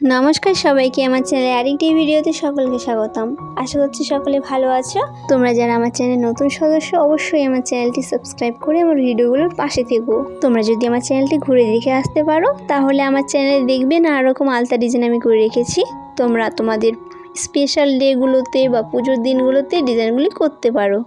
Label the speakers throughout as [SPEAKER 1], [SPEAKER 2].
[SPEAKER 1] নমস্কার সবাইকে, আমার চ্যানেলে আরেকটি ভিডিওতে সকলকে স্বাগতম। আশা করছি সকলে ভালো আছো। তোমরা যারা আমার চ্যানেলের নতুন সদস্য, অবশ্যই আমার চ্যানেলটি সাবস্ক্রাইব করে আমার ভিডিওগুলোর পাশে থেকো। তোমরা যদি আমার চ্যানেলটি ঘুরে দেখে আসতে পারো, তাহলে আমার চ্যানেলে দেখবে নানা রকম আলতা ডিজাইন আমি করে রেখেছি। তোমরা তোমাদের স্পেশাল ডেগুলোতে বা পুজোর দিনগুলোতে ডিজাইনগুলি করতে পারো।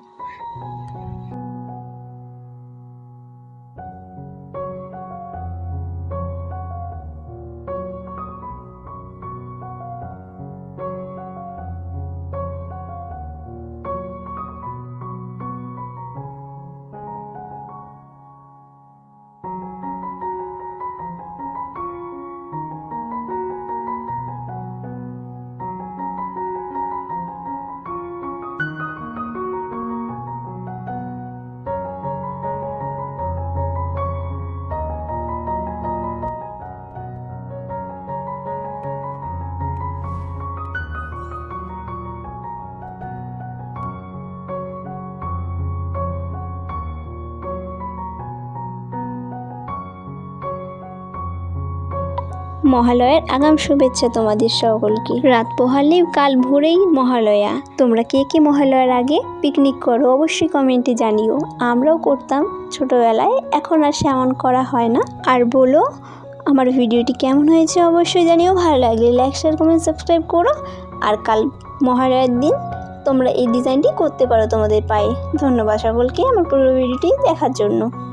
[SPEAKER 1] মহালয়ার আগাম শুভেচ্ছা তোমাদের সকলকে। রাত পোহালেই কাল ভোরেই মহালয়া। তোমরা কে কে মহালয়ার আগে পিকনিক করো অবশ্যই কমেন্টে জানিও। আমরাও করতাম ছোটোবেলায়, এখন আর সেমন করা হয় না। আর বলো, আমার ভিডিওটি কেমন হয়েছে অবশ্যই জানিও। ভালো লাগলে লাইক শেয়ার কমেন্ট সাবস্ক্রাইব করো। আর কাল মহালয়ার দিন তোমরা এই ডিজাইনটি করতে পারো তোমাদের পায়ে। ধন্যবাদ সকলকে, আমার পুরো ভিডিওটি দেখার জন্য।